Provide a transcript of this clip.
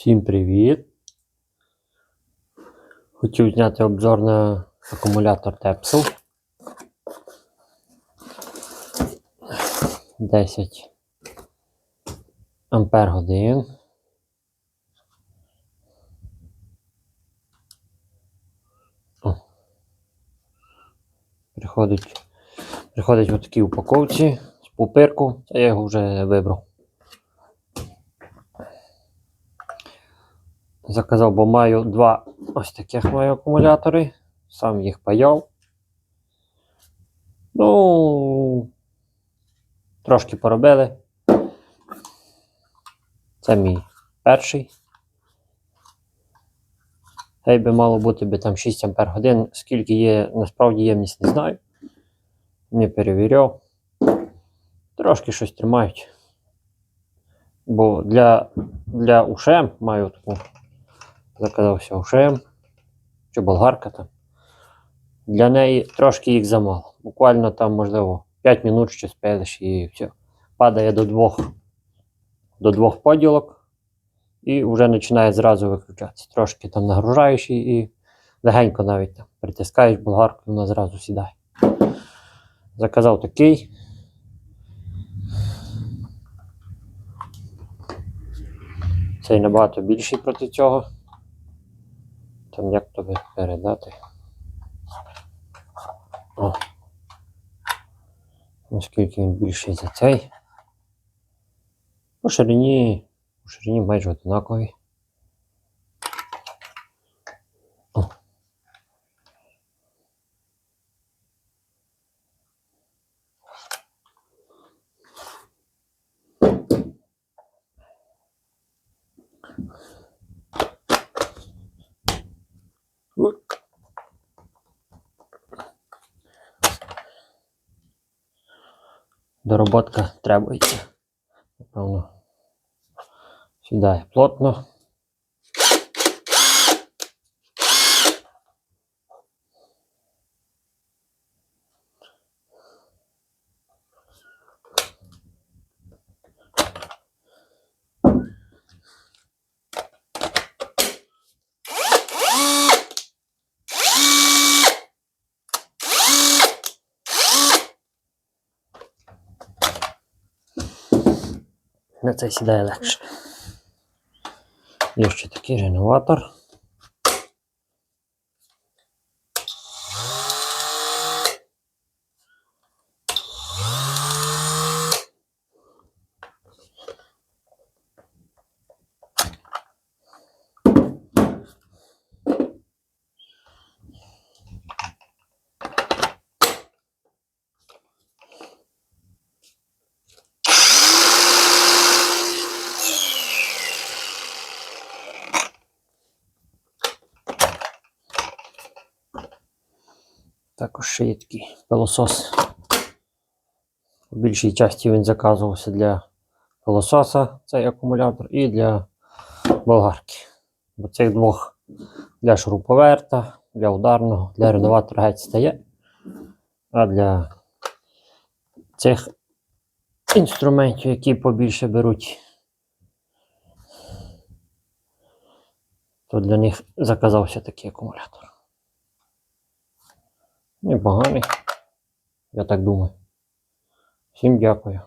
Всім привіт! Хотів зняти обзор на акумулятор Tepsil. 10 ампер годин. Приходить, приходить в такій упаковці з пупирку, це я його вже вибрав. Заказав, бо маю два ось таких маю акумулятори. Сам їх паяв. Ну, трошки поробили. Це мій перший. Цей би мало бути би там 6 ампер годин. Скільки є, насправді ємність не знаю. Не перевіряв. Трошки щось тримають. Бо для, для ушем маю таку заказався ушем чи болгарка там. Для неї трошки їх замало. Буквально там, можливо, 5 минут ще спелиш і все. Падає до двох, до двох поділок і вже починає зразу виключатися. Трошки там нагружаєш і легенько навіть там притискаєш болгарку, і вона зразу сідає. Заказав такий. Цей набагато більший проти цього. Там як тобі передати. О. Наскільки він більший за цей. По ширині, по ширині майже однаковий. Дороботка требується. Напевно. Сідає плотно. На це сідає легше. Є ще такий реноватор. Також ще є такий пилосос. У більшій часті він заказувався для пилососа, цей акумулятор, і для болгарки. Бо цих двох для шуруповерта, для ударного, для реноватора геть стає. А для цих інструментів, які побільше беруть, то для них заказався такий акумулятор. Непоганий, я так думаю. Всім дякую.